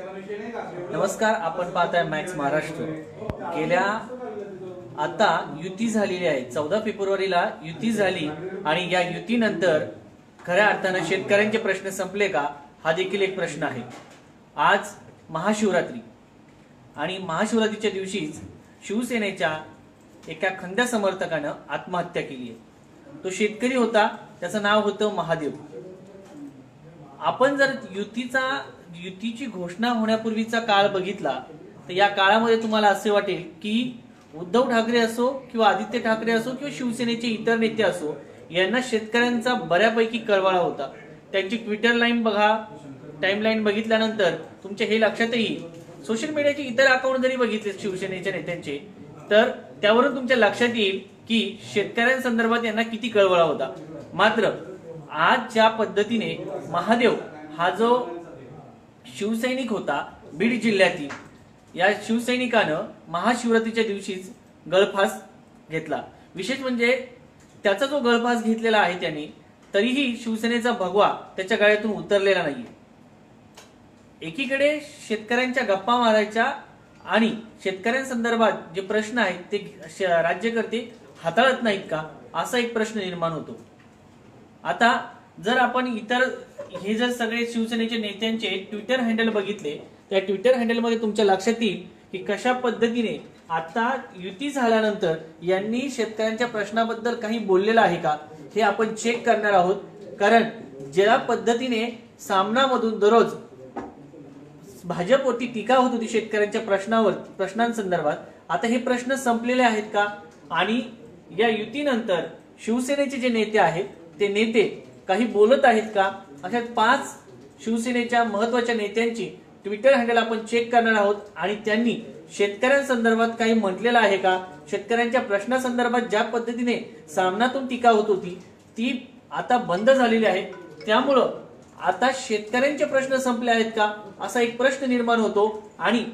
नमस्कार आपण पाहताय मॅक्स महाराष्ट्र. गेल्या आता युती झालेली आहे. चौदा फेब्रुवारीला युती झाली आणि या युतीनंतर खऱ्या अर्थानं शेतकऱ्यांचे प्रश्न संपले का? हा देखील एक प्रश्न आहे. आज महाशिवरात्री. आणि महाशिवरात्रीच्या दिवशीच शिवसेनेच्या एका खंद्या समर्थकानं आत्महत्या केली आहे. तो शेतकरी होता त्याचं नाव होतं महादेव. आपण जर युतीचा युतीची घोषणा होण्यापूर्वीचा काळ बघितला तर या काळामध्ये तुम्हाला असे वाटेल की उद्धव ठाकरे असो किंवा आदित्य ठाकरे असो किंवा शिवसेनेचे इतर नेते असो यांना शेतकऱ्यांचा बऱ्यापैकी कळवळा होता. त्यांची ट्विटर लाईन बघा टाईमलाईन बघितल्यानंतर तुमच्या हे लक्षात येईल. सोशल मीडियाचे इतर अकाउंट जरी बघितले शिवसेनेच्या नेत्यांचे तर त्यावरून तुमच्या लक्षात येईल की शेतकऱ्यांसंदर्भात यांना किती कळवळा होता. मात्र आज ज्या पद्धतीने महादेव हा जो शिवसैनिक होता बीड जिल्ह्यातील. या शिवसैनिकानं महाशिवरात्रीच्या दिवशीच गळफास घेतला. विशेष म्हणजे त्याचा जो गळफास घेतलेला आहे त्याने तरीही शिवसेनेचा भगवा त्याच्या गळ्यातून उतरलेला नाहीये. एकीकडे शेतकऱ्यांच्या गप्पा मारायच्या आणि शेतकऱ्यांसंदर्भात जे प्रश्न आहेत ते राज्यकर्ते हाताळत नाहीत का? असा एक प्रश्न निर्माण होतो. आता जर आपण इतर हे जर सगळे शिवसेनेचे नेत्यांचे ट्विटर हँडल बघितले त्या ट्विटर हँडलमध्ये तुमच्या लक्षात येईल की कशा पद्धतीने आता युती झाल्यानंतर यांनी शेतकऱ्यांच्या प्रश्नाबद्दल काही बोललेलं आहे का हे आपण चेक करणार आहोत. कारण ज्या पद्धतीने सामनामधून दररोज भाजपवरती टीका होत होती शेतकऱ्यांच्या प्रश्नावर प्रश्नांसंदर्भात आता हे प्रश्न संपलेले आहेत का? आणि या युतीनंतर शिवसेनेचे जे नेते आहेत ते नेते काही बोलत आहेत का? अशा पाच शिवसेनेच्या महत्त्वाच्या नेत्यांची ट्विटर हँडल आपण चेक करणार आहोत आणि त्यांनी शेतकऱ्यांसंदर्भात काही म्हटलेलं आहे का? शेतकऱ्यांच्या प्रश्नासंदर्भात ज्या पद्धतीने सामनातून टीका होत होती ती आता बंद झालेली आहे. त्यामुळं आता शेतकऱ्यांचे प्रश्न संपले आहेत का? असा एक प्रश्न निर्माण होतो. आणि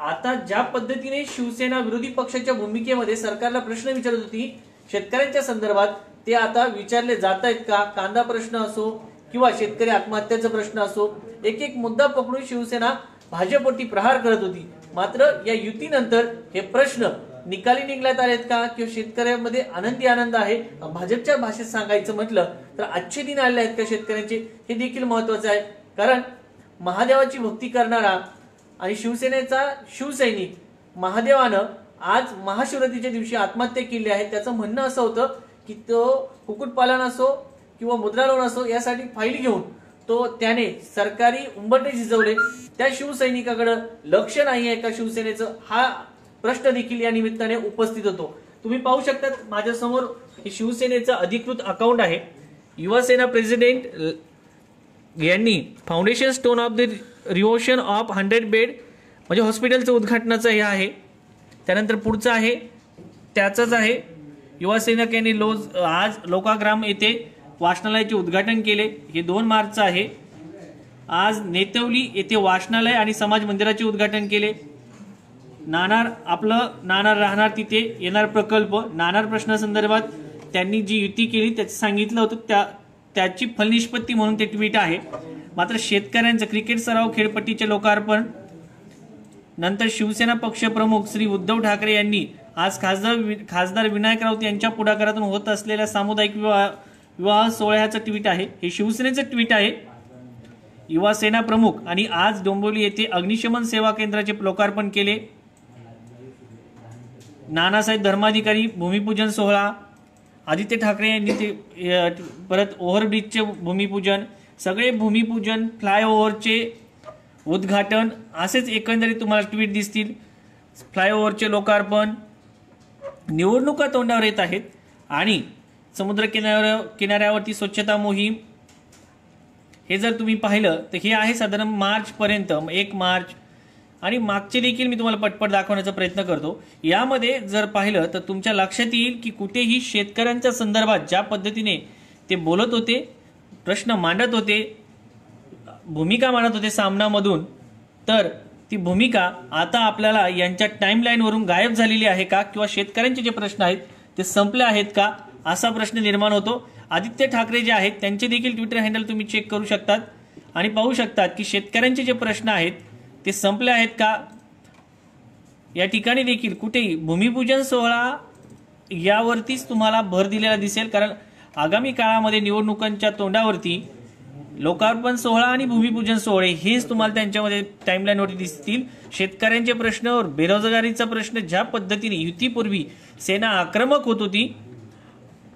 आता ज्या पद्धतीने शिवसेना विरोधी पक्षाच्या भूमिकेमध्ये सरकारला प्रश्न विचारत होती शेतकऱ्यांच्या संदर्भात ते आता विचारले जात आहेत का? कांदा प्रश्न असो किंवा शेतकरी आत्महत्याचा प्रश्न असो एक एक मुद्दा पकडून शिवसेना भाजपवरती प्रहार करत होती. मात्र या युतीनंतर हे प्रश्न निकाली निघण्यात आलेत का? किंवा शेतकऱ्यांमध्ये आनंदी आनंद आहे? भाजपच्या भाषेत सांगायचं म्हटलं तर आजचे दिन आले आहेत का शेतकऱ्यांचे? हे देखील महत्वाचं आहे. कारण महादेवाची भक्ती करणारा आणि शिवसेनेचा शिवसैनिक महादेवानं आज महाशिवरात्रीच्या दिवशी आत्महत्या केली आहे. त्याचं म्हणणं असं होतं की तो कुक्कुटपालन असो किंवा मुद्रा लोन असो यासाठी फाईल घेऊन तो त्याने सरकारी उंबरटे झिजवले त्या शिवसैनिकाकडे लक्ष नाही आहे का शिवसेनेचं. हा प्रश्न देखील या निमित्ताने उपस्थित होतो. तुम्ही पाहू शकता माझ्यासमोर हे शिवसेनेचं अधिकृत अकाउंट आहे. युवासेना प्रेसिडेंट यांनी फाउंडेशन स्टोन ऑफ द रिओशन ऑफ हंड्रेड बेड म्हणजे हॉस्पिटलचं उद्घाटनाचं हे आहे. त्यानंतर पुढचं आहे त्याचंच आहे. युवा सैनिक यांनी लोज आज लोकाग्राम येथे वाचनालयाचे उद्घाटन केले. हे दोन मार्चचं आहे. आज नेतवली येथे वाचनालय आणि समाज मंदिराचे उद्घाटन केले. नाणार आपलं नाणार राहणार तिथे येणार प्रकल्प. नाणार प्रश्नासंदर्भात त्यांनी जी युती केली त्याचं सांगितलं होतं. त्या त्याची फलनिष्पत्ती म्हणून ते ट्विट आहे. मात्र शेतकऱ्यांचं क्रिकेट सराव खेळपट्टीचे लोकार्पण नंतर शिवसेना पक्षप्रमुख श्री उद्धव ठाकरे यांनी आज खासदार खासदार विनायक राऊत यांच्या पुढाकारातून होत असलेल्या सामुदायिक विवाह विवाह सोहळ्याचं ट्विट आहे. हे शिवसेनेचं ट्विट आहे. युवा सेना प्रमुख आणि आज डोंबिवली येथे अग्निशमन सेवा केंद्राचे लोकार्पण केले. नानासाहेब धर्माधिकारी भूमिपूजन सोहळा. आदित्य ठाकरे यांनी ते परत ओव्हरब्रिजचे भूमिपूजन. सगळे भूमिपूजन फ्लायओव्हरचे उद्घाटन असेच एकंदरीत तुम्हाला ट्विट दिसतील. फ्लायओव्हरचे लोकार्पण निवडणुका तोंडावर येत आहेत आणि समुद्र किनाऱ्या किनाऱ्यावरती स्वच्छता मोहीम. हे जर तुम्ही पाहिलं तर हे आहे साधारण मार्चपर्यंत एक मार्च. आणि मागचे देखील मी तुम्हाला पटपट दाखवण्याचा प्रयत्न करतो. यामध्ये जर पाहिलं तर तुमच्या लक्षात येईल की कुठेही शेतकऱ्यांच्या संदर्भात ज्या पद्धतीने ते बोलत होते प्रश्न मांडत होते भूमिका मानत होते सामनामधून तर ती भूमिका आता आपल्याला यांच्या टाईमलाईनवरून गायब झालेली आहे का? किंवा शेतकऱ्यांचे जे प्रश्न आहेत ते संपले आहेत का? असा प्रश्न निर्माण होतो. आदित्य ठाकरे जे आहेत त्यांचे देखील ट्विटर हँडल तुम्ही चेक करू शकतात. आणि पाहू शकतात की शेतकऱ्यांचे जे प्रश्न आहेत ते संपले आहेत का? या ठिकाणी देखील कुठेही भूमिपूजन सोहळा यावरतीच तुम्हाला भर दिलेला दिसेल. कारण आगामी काळामध्ये निवडणुकांच्या तोंडावरती लोकार्पण सोहळा आणि भूमिपूजन सोहळे हेच तुम्हाला त्यांच्यामध्ये टाइमलाईनवरती दिसतील. शेतकऱ्यांचे प्रश्न बेरोजगारीचा प्रश्न ज्या पद्धतीने युतीपूर्वी सेना आक्रमक होत होती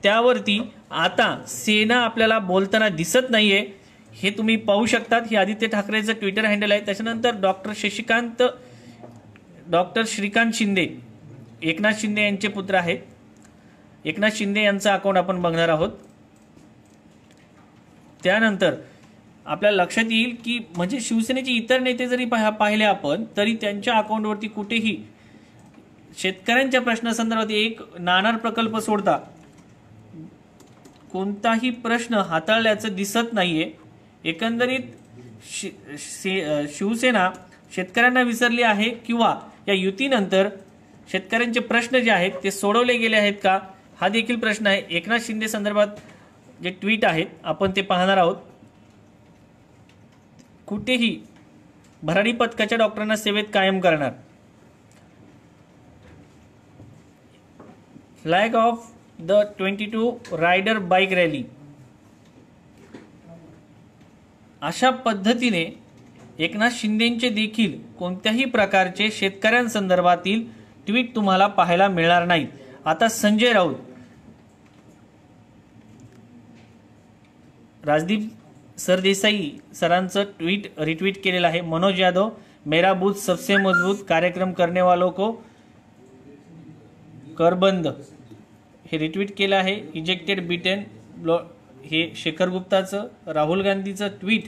त्यावरती आता सेना आपल्याला बोलताना दिसत नाहीये. हे तुम्ही पाहू शकतात. हे आदित्य ठाकरेचं ट्विटर हँडल आहे. त्याच्यानंतर डॉक्टर शशिकांत डॉक्टर श्रीकांत शिंदे एकनाथ शिंदे यांचे पुत्र आहेत. एकनाथ शिंदे यांचा अकाउंट आपण बघणार आहोत. त्यानंतर आपल्याला लक्षात येईल की म्हणजे शिवसेनेचे इतर नेते जरी पाहिले आपण तरी त्यांच्या अकाउंटवरती कुठेही शेतकऱ्यांच्या प्रश्नासंदर्भात एक नाणार प्रकल्प सोडता कोणताही प्रश्न हाताळल्याचं दिसत नाहीये. एकंदरीत शि- शिवसेना शेतकऱ्यांना विसरली आहे किंवा या युतीनंतर शेतकऱ्यांचे प्रश्न जे आहेत ते सोडवले गेले आहेत का? हा देखील प्रश्न आहे. एकनाथ शिंदे संदर्भात जे ट्विट आहेत आपण ते पाहणार आहोत. कुठेही भराडी पथकाच्या डॉक्टरांना सेवेत कायम करणार. Flag off the twenty two rider bike rally अशा पद्धतीने एकनाथ शिंदेचे देखील कोणत्याही प्रकारचे शेतकऱ्यांसंदर्भातील ट्विट तुम्हाला पाहायला मिळणार नाहीत. आता संजय राऊत राजदीप सरदेसाई सरांचं ट्विट रिट्वीट केलेलं आहे. मनोज यादव मेरा बूथ सबसे मजबूत कार्यक्रम करने वालों को करबंद. हे रिट्विट केलं आहे. इजेक्टेड बिटेन ब्लॉ हे शेखर गुप्ताचं राहुल गांधीचं ट्विट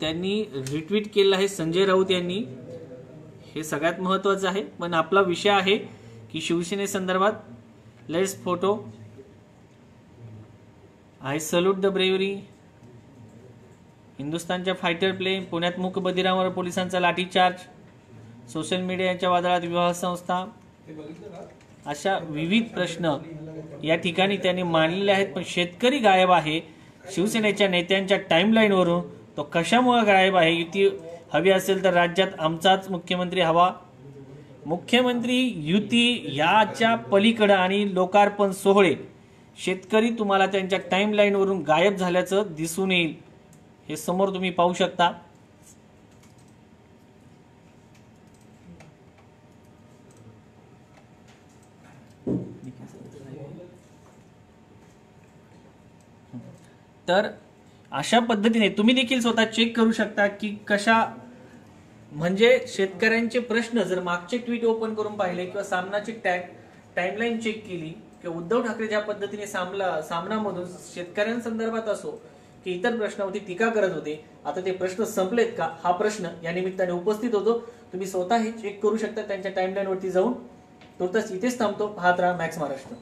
त्यांनी रिट्वीट केलं आहे. संजय राऊत यांनी. हे सगळ्यात महत्त्वाचं आहे. पण आपला विषय आहे की शिवसेनेसंदर्भात let's photo I salute the bravery हिंदुस्थानच्या फायटर प्लेन पुण्यात मूक बधिरांवर पोलिसांचा लाठीचार्ज. सोशल मीडियाच्या वादळात विवाह संस्था. अशा विविध प्रश्न या ठिकाणी त्यांनी मांडलेले आहेत पण शेतकरी गायब आहे. शिवसेनेच्या नेत्यांच्या टाईमलाईनवरून तो कशामुळे गायब आहे युती हवी असेल तर राज्यात आमचाच मुख्यमंत्री हवा. मुख्यमंत्री युती याच्या पलीकडं आणि लोकार्पण सोहळे. शेतकरी तुम्हाला त्यांच्या टाईमलाईनवरून गायब झाल्याचं दिसून येईल. हे समोर तुम्ही पाहू शकता. तर अशा पद्धतीने तुम्ही देखील स्वतः चेक करू शकता की कशा म्हणजे शेतकऱ्यांचे प्रश्न जर मागचे ट्विट ओपन करून पाहिले किंवा सामनाची टॅग टाईमलाईन चेक केली किंवा उद्धव ठाकरे ज्या पद्धतीने सामला सामनामधून शेतकऱ्यांसंदर्भात असो की इतर प्रश्नावरती टीका करत होते आता ते प्रश्न संपलेत का? हा प्रश्न या निमित्ताने उपस्थित होतो. तुम्ही स्वतः हे चेक करू शकता त्यांच्या टाइमलाईनवरती जाऊन. तुर्तास इथेच थांबतो. पाहत राहा मॅक्स महाराष्ट्र